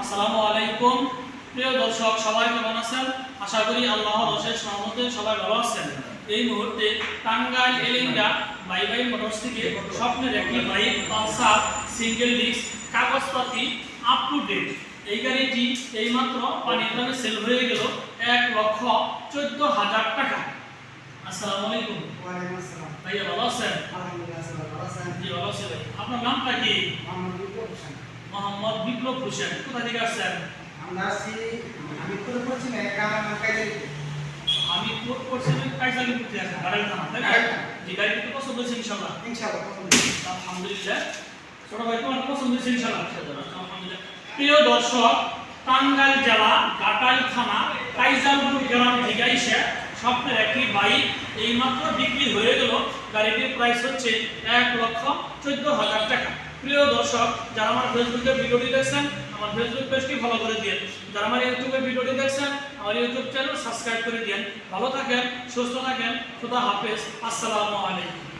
আসসালামু আলাইকুম। প্রিয় দর্শক সবাই কেমন আছেন? আশা করি আল্লাহর অশেষ সহমতে সবাই ভালো আছেন। এই মুহূর্তে Tangail Elenga bye bye motors থেকে স্বপ্নের একটি বাইক পালসার সিঙ্গেল ডিস্ক কাগজপাতি আপ টু ডেট এই গাড়িটি এইমাত্র পানির দামে সেল হয়ে গেল এক লক্ষ চোদ্দ হাজার টাকা। আসসালামু আলাইকুম। ভাইয়া ভালো আছেন? ভালো ভাই। আপনার নামটা কি? মোহাম্মদ বিপ্লব হোসেন। কোথা থেকে আসছেন আমরা আমি করে পড়ছি না গ্রামের নাম কাইজারিতে। আমি কোর্ট করতে আছি গাড়ি থানা তাই না গাড়িটা। জি গাড়ি তো পছন্দ হয়েছে ইনশাআল্লাহ ইনশাআল্লাহ পছন্দ। আলহামদুলিল্লাহ ছোট ভাই তোমার পছন্দ হয়েছে ইনশাআল্লাহ আলহামদুলিল্লাহ প্রিয় দর্শক টাঙ্গাইল জেলা ঘাটাইল থানা কাইজালপুর গ্রাম থেকে এসে স্বপ্নের একটি বাইক এইমাত্র বিক্রি হয়ে গেল গাড়িটির প্রাইস হচ্ছে এক লক্ষ চোদ্দ হাজার টাকা প্রিয় দর্শক, যারা আমার ফেসবুকে ভিডিওটি দেখছেন, আমার ফেসবুক পেজটি ফলো করে দিন। যারা আমার ইউটিউবে ভিডিওটি দেখছেন, আমার ইউটিউব চ্যানেল সাবস্ক্রাইব করে দিন। ভালো থাকেন, সুস্থ থাকেন। খুদা হাফেজ। আসসালামু আলাইকুম।